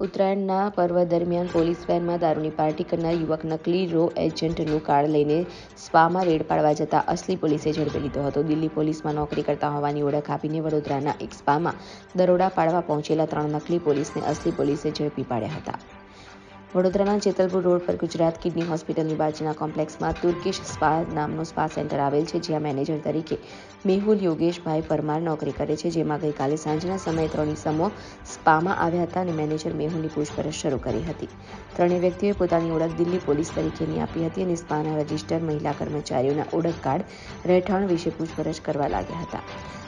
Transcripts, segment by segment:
ઉત્તરાયણના પર્વ દરમિયાન પોલીસ વેનમાં દારૂની પાર્ટી કરનાર યુવક નકલી રો એજન્ટનું કાર્ડ લઈને સ્પામાં રેડ પાડવા જતા અસલી પોલીસે ઝડપી લીધો હતો. દિલ્હી પોલીસમાં નોકરી કરતા હોવાની ઓળખ આપીને વડોદરાના એક સ્પામાં દરોડા પાડવા પહોંચેલા ત્રણ નકલી પોલીસને અસલી પોલીસે ઝડપી પાડ્યા હતા. વડોદરાના જેતલપુર રોડ પર ગુજરાત કિડની હોસ્પિટલની બાજુના કોમ્પ્લેક્સમાં તુર્કીશ સ્પા નામનું સ્પા સેન્ટર આવેલ છે, જ્યાં મેનેજર તરીકે મેહુલ યોગેશભાઈ પરમાર નોકરી કરે છે, જેમાં ગઈકાલે સાંજના સમયે ત્રણ સમૂહ સ્પામાં આવ્યા હતા અને મેનેજર મેહુલની પૂછપરછ શરૂ કરી હતી. ત્રણેય વ્યક્તિઓએ પોતાની ઓળખ દિલ્હી પોલીસ તરીકેની આપી હતી અને સ્પાના રજિસ્ટર મહિલા કર્મચારીઓના ઓળખ કાર્ડ રહેઠાણ વિશે પૂછપરછ કરવા લાગ્યા હતા.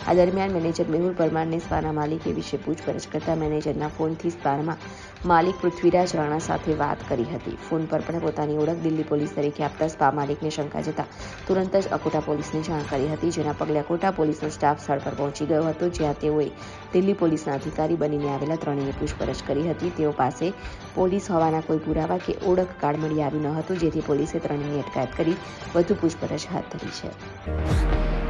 આ દરમિયાન મેનેજર મેહુલ પરમારને સ્પાના માલિકે વિશે પૂછપરછ કરતા મેનેજરના ફોનથી સ્પામાં માલિક પૃથ્વીરાજ રાણા સાથે વાત કરી હતી. ફોન પર પણ પોતાની ઓળખ દિલ્હી પોલીસ તરીકે આપતા સ્પા માલિકને શંકા જતા તુરંત જ અકોટા પોલીસને જાણ કરી હતી, જેના પગલે અકોટા પોલીસનો સ્ટાફ સ્થળ પર પહોંચી ગયો હતો, જ્યાં તેઓએ દિલ્હી પોલીસના અધિકારી બનીને આવેલા ત્રણેય પૂછપરછ કરી હતી. તેઓ પાસે પોલીસ હોવાના કોઈ પુરાવા કે ઓળખ કાર્ડ મળી આવ્યું ન હતું, જેથી પોલીસે ત્રણેયની અટકાયત કરી વધુ પૂછપરછ હાથ ધરી છે.